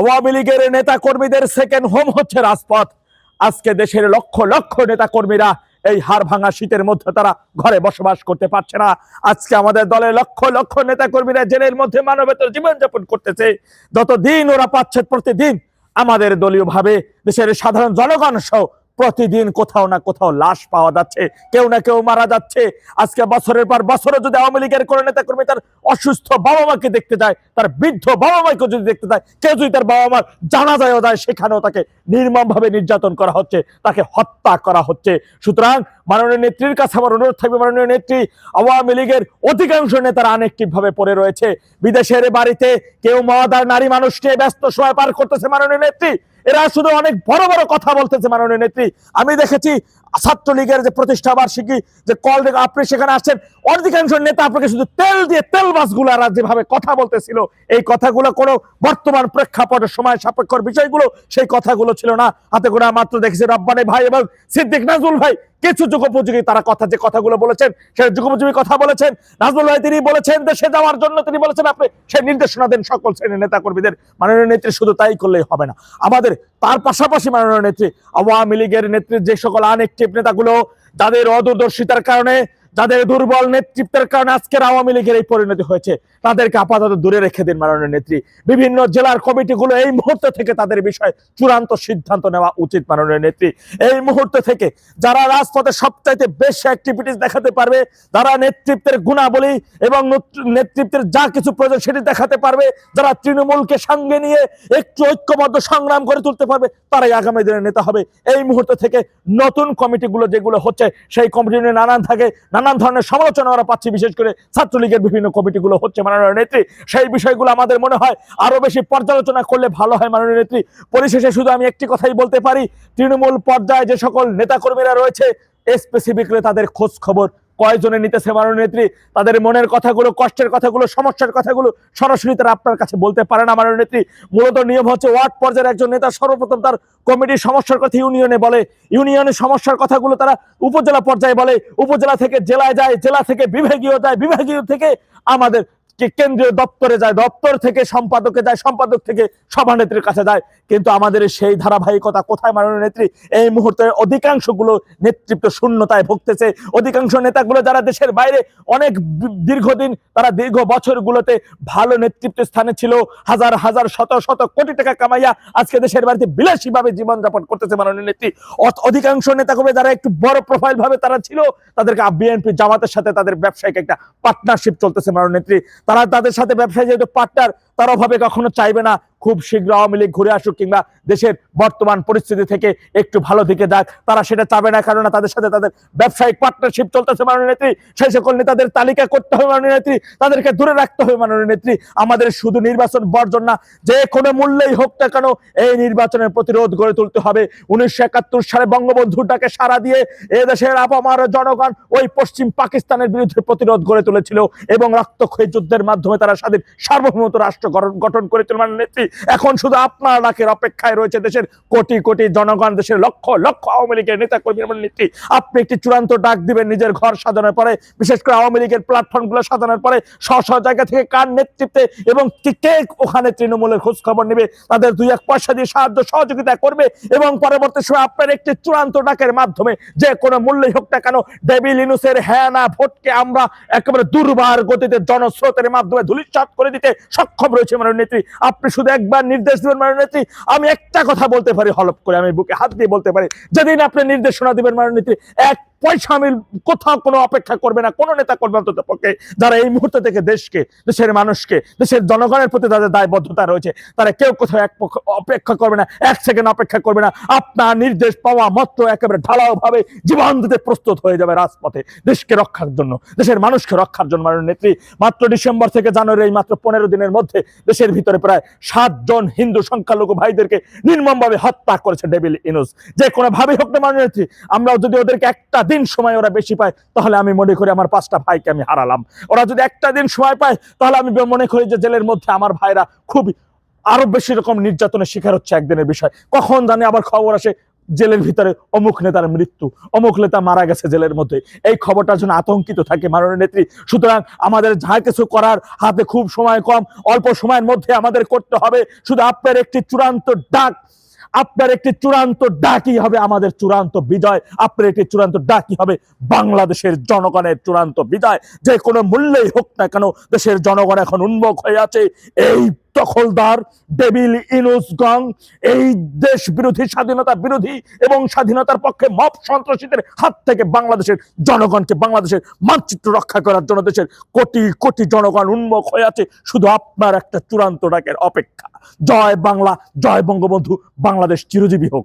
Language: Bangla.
আওয়ামী লীগের নেতা কর্মীদের সেকেন্ড হোম হচ্ছে রাজপথ। আজকে দেশের লক্ষ লক্ষ নেতা কর্মীরা এই হাড় ভাঙা শীতের মধ্যে তারা ঘরে বসবাস করতে পারছে না। আজকে আমাদের দলের লক্ষ লক্ষ নেতা কর্মীরা জেলের মধ্যে মানবেতর জীবনযাপন করতেছে। যতদিন ওরা পাচ্ছে, প্রতিদিন আমাদের দলীয় ভাবে দেশের সাধারণ জনগণ সহ প্রতিদিন কোথাও না কোথাও লাশ পাওয়া যাচ্ছে, কেউ না কেউ মারা যাচ্ছে। আজকে বছরের পর বছরে যদি আওয়ামী লীগের কোনো নেতা কর্মী তার অসুস্থ বাবা মাকে দেখতে যায়, তার বৃদ্ধ বাবা মাকে যদি দেখতে যায়, কেউ যদি তার বাবা মার জানা যায় সেখানেও তাকে নির্মম ভাবে নির্যাতন করা হচ্ছে, তাকে হত্যা করা হচ্ছে। সুতরাং মাননীয় নেত্রীর কাছে আমার অনুরোধ থাকবে, মাননীয় নেত্রী, আওয়ামী লীগের অধিকাংশ নেতারা আনএক্টিভ ভাবে পড়ে রয়েছে। বিদেশের বাড়িতে কেউ মহাদার নারী মানুষ নিয়ে ব্যস্ত সময় পার করতেছে, মাননীয় নেত্রী। এরা শুধু অনেক বড় বড় কথা বলতেছে, মাননীয় নেত্রী। আমি দেখেছি ছাত্রলীগের যে প্রতিষ্ঠা বার্ষিকী, যে কল আপনি সেখানে আসছেন, অধিকাংশ নেতা আপনাকে শুধু তেল দিয়ে তেল বাসগুলো আর যেভাবে কথা বলতেছিল, এই কথাগুলো কোনো বর্তমান প্রেক্ষাপটে সময় সাপেক্ষর বিষয়গুলো সেই কথাগুলো ছিল না। হাতে গোনা মাত্র দেখেছি রব্বানি ভাই এবং সিদ্দিক নাজুল ভাই, কিছু যুগোপযোগী তারা কথা, যে কথাগুলো বলেছেন, সে যুগোপযোগী কথা বলেছেন। নাজমুল ভাই তিনি বলেছেন দেশে যাওয়ার জন্য তিনি বলেছেন, আপনি সেই নির্দেশনা দেন সকল শ্রেণির নেতা কর্মীদের মাননীয় নেত্রী শুধু তাই করলেই হবে না। আমাদের তার পাশাপাশি মাননীয় নেত্রী, আওয়ামী লীগের নেত্রীর যে সকল আনএক্টিভ নেতাগুলো তাদের অদূরদর্শিতার কারণে যাদের দুর্বল নেতৃত্বের কারণে আজকের আওয়ামী লীগের এই পরিণতি হয়েছে, তাদেরকে আপাতত দূরে রেখে দিন মাননীয় নেত্রী। বিভিন্ন জেলার কমিটিগুলো এই মুহূর্ত থেকে তাদের বিষয়ে চূড়ান্ত সিদ্ধান্ত নেওয়া উচিত মাননীয় নেত্রী। এই মুহূর্ত থেকে যারা রাজপথে সবচাইতে বেশি অ্যাক্টিভিটিস দেখাতে পারবে, যারা নেতৃত্বের গুণাবলী এবং নেতৃত্বের যা কিছু প্রয়োজন সেটি দেখাতে পারবে, যারা তৃণমূলকে সঙ্গে নিয়ে একটু ঐক্যবদ্ধ সংগ্রাম করে তুলতে পারবে, তারাই আগামী দিনের নেতা হবে। এই মুহূর্ত থেকে নতুন কমিটিগুলো যেগুলো হচ্ছে, সেই কমিটি নিয়ে নানান থাকে নানান ধরনের সমালোচনা আমরা পাচ্ছি, বিশেষ করে ছাত্রলীগের বিভিন্ন কমিটিগুলো হচ্ছে মাননীয় নেত্রী। সেই বিষয়গুলো আমাদের মনে হয় আরও বেশি পর্যালোচনা করলে ভালো হয় মাননীয় নেত্রী। পরিশেষে শুধু আমি একটি কথাই বলতে পারি, তৃণমূল পর্যায়ে যে সকল নেতাকর্মীরা রয়েছে স্পেসিফিকলি তাদের খোঁজ খবর কয়জনে নিতেছে মাননীয় নেত্রী তাদের মনের কথাগুলো, কষ্টের কথাগুলো, সমস্যার কথাগুলো সরাসরি তারা আপনার কাছে বলতে পারে না মাননীয় নেত্রী মূলত নিয়ম হচ্ছে ওয়ার্ড পর্যায়ের একজন নেতা সর্বপ্রথম তার কমিটির সমস্যার কথা ইউনিয়নে বলে। ইউনিয়নের সমস্যার কথাগুলো তারা উপজেলা পর্যায়ে বলে। উপজেলা থেকে জেলায় যায়, জেলা থেকে বিভাগীয় যায়, বিভাগীয় থেকে আমাদের কেন্দ্রীয় দপ্তরে যায়, দপ্তর থেকে সম্পাদকে যায়, সম্পাদক থেকে সভানেত্রীর কাছে যায়। কিন্তু আমাদের সেই ধারাবাহিকতা কোথায় মাননীয় নেত্রী? এই মুহূর্তে অধিকাংশগুলো নেতৃত্ব শূন্যতায় ভুগতেছে। অধিকাংশ নেতাগুলো যারা দেশের বাইরে অনেক দীর্ঘদিন, তারা দীর্ঘ বছরগুলোতে ভালো নেতৃত্ব স্থানে ছিল। হাজার হাজার, শত শত কোটি টাকা কামাইয়া আজকে দেশের বাড়িতে বিলাসীভাবে জীবনযাপন করতেছে মাননীয় নেত্রী। অধিকাংশ নেতাকর্মী যারা একটু বড় প্রোফাইল ভাবে তারা ছিল, তাদেরকে বিএনপি জামাতের সাথে তাদের ব্যবসায়িক একটা পার্টনারশিপ চলতেছে মাননীয় নেত্রী। তারা তাদের সাথে ব্যবসায় যেহেতু পার্টনার তার অভাবে কখনো চাইবে না। খুব শীঘ্র আওয়ামী লীগ ঘুরে আসুক কিংবা দেশের বর্তমান পরিস্থিতি থেকে একটু ভালো দিকে যাক, তারা সেটা চাবে না কারণ তাদের সাথে তাদের ব্যবসায়িক পার্টনারশিপ চলতেছে মাননীয় নেত্রী। সেই সকল নেতাদের তালিকা করতে হবে মাননীয় নেত্রী, তাদেরকে দূরে রাখতে হবে মাননীয় নেত্রী। আমাদের শুধু নির্বাচন বর্জন না, যে কোনো মূল্যেই হোক না কেন এই নির্বাচনের প্রতিরোধ গড়ে তুলতে হবে। উনিশশো একাত্তর সালে বঙ্গবন্ধুটাকে সারা দিয়ে এ দেশের আপামার জনগণ ওই পশ্চিম পাকিস্তানের বিরুদ্ধে প্রতিরোধ গড়ে তুলেছিল এবং রক্তক্ষয়ী যুদ্ধের মাধ্যমে তারা স্বাধীন সার্বভৌমত রাষ্ট্র গঠন- করেছিল মাননীয় নেত্রী। এখন শুধু আপনার ডাকের অপেক্ষায় রয়েছে দেশের কোটি কোটি জনগণ, দেশের লক্ষ লক্ষ আওয়ামী লীগের নেতা কর্মী নেত্রী আপনি একটি চূড়ান্ত ডাক দিবেন, নিজের ঘর সাজানোর পরে, বিশেষ করে আওয়ামী লীগের প্ল্যাটফর্মগুলো সাজানোর পরে, স্ব জায়গা থেকে কার নেতৃত্বে এবং কে ওখানে তৃণমূলের খোঁজ খবর নেবে, তাদের দুই এক পয়সা দিয়ে সাহায্য সহযোগিতা করবে এবং পরবর্তী সময় আপনার একটি চূড়ান্ত ডাকের মাধ্যমে, যে কোনো মূল্যই হোক না কেন ইনুসের হ্যাঁ না ভোটকে আমরা একেবারে দুর্বার গতিতে জনস্রোতের মাধ্যমে ধুলিসাৎ করে দিতে সক্ষম রয়েছে মাননীয় নেত্রী। আপনি শুধু একবার নির্দেশ দেবেন মাননীয় নেত্রী, আমি একটা কথা বলতে পারি হলপ করে আমি বুকে হাত দিয়ে বলতে পারি। যেদিন আপনি নির্দেশনা দিবেন মাননীয় নেত্রী, এক পয়সা মিল, কোথাও কোনো অপেক্ষা করবে না, কোনো নেতা করবে অন্তত পক্ষে, যারা এই মুহূর্ত থেকে দেশকে, দেশের মানুষকে, দেশের জনগণের প্রতি তাদের দায়বদ্ধতা রয়েছে, তারা কেউ কোথাও এক পক্ষ অপেক্ষা করবে না, এক সেকেন্ড অপেক্ষা করবে না, আপনার নির্দেশ পাওয়া মাত্র একেবারে ঢালাও ভাবে জীবন দিতে প্রস্তুত হয়ে যাবে রাজপথে, দেশকে রক্ষার জন্য, দেশের মানুষকে রক্ষার জন্য, মাননীয় নেত্রী। মাত্র ডিসেম্বর থেকে জানুয়ারি, এই মাত্র পনেরো দিনের মধ্যে দেশের ভিতরে প্রায় সাতজন হিন্দু সংখ্যালঘু ভাইদেরকে নির্মমভাবে হত্যা করেছে ডেভিল ইনুস। যে কোনো ভাবে হোক না, মাননীয় নেত্রী আমরা যদি ওদেরকে একটা দিন সময় ওরা বেশি পায়, তাহলে আমি মনে করি আমার পাঁচটা ভাইকে আমি হারালাম। ওরা যদি একটা দিন সময় পায়, তাহলে আমি মনে করি যে জেলের মধ্যে আমার ভাইরা খুব আরও বেশি রকম নির্যাতনের শিকার হচ্ছে একদিনের বিষয়। কখন জানে আবার খবর আসে, জেলের ভিতরে অমুক নেতার মৃত্যু, অমুক নেতা মারা গেছে জেলের মধ্যে। এই খবরটার জন্য আতঙ্কিত থাকে মাননীয় নেত্রী। সুতরাং আমাদের যা কিছু করার, হাতে খুব সময় কম, অল্প সময়ের মধ্যে আমাদের করতে হবে। শুধু আপনার একটি চূড়ান্ত ডাক আপনার একটি চূড়ান্ত ডাকি হবে আমাদের চূড়ান্ত বিজয়। আপনার একটি চূড়ান্ত ডাকি হবে বাংলাদেশের জনগণের চূড়ান্ত বিজয়। যে কোনো মূল্যেই হোক না কেন, দেশের জনগণ এখন উন্মুখ হয়ে আছে। এই দখলদার ডেবিল ইনুস গং এই দেশ বিরোধী স্বাধীনতা বিরোধী এবং স্বাধীনতার পক্ষে মব সন্ত্রাসীদের হাত থেকে বাংলাদেশের জনগণকে, বাংলাদেশের মানচিত্র রক্ষা করার জন্য দেশের কোটি কোটি জনগণ উন্মুখ হয়ে আছে। শুধু আপনার একটা চূড়ান্ত ডাকের অপেক্ষা। জয় বাংলা, জয় বঙ্গবন্ধু, বাংলাদেশ চিরজীবী হোক।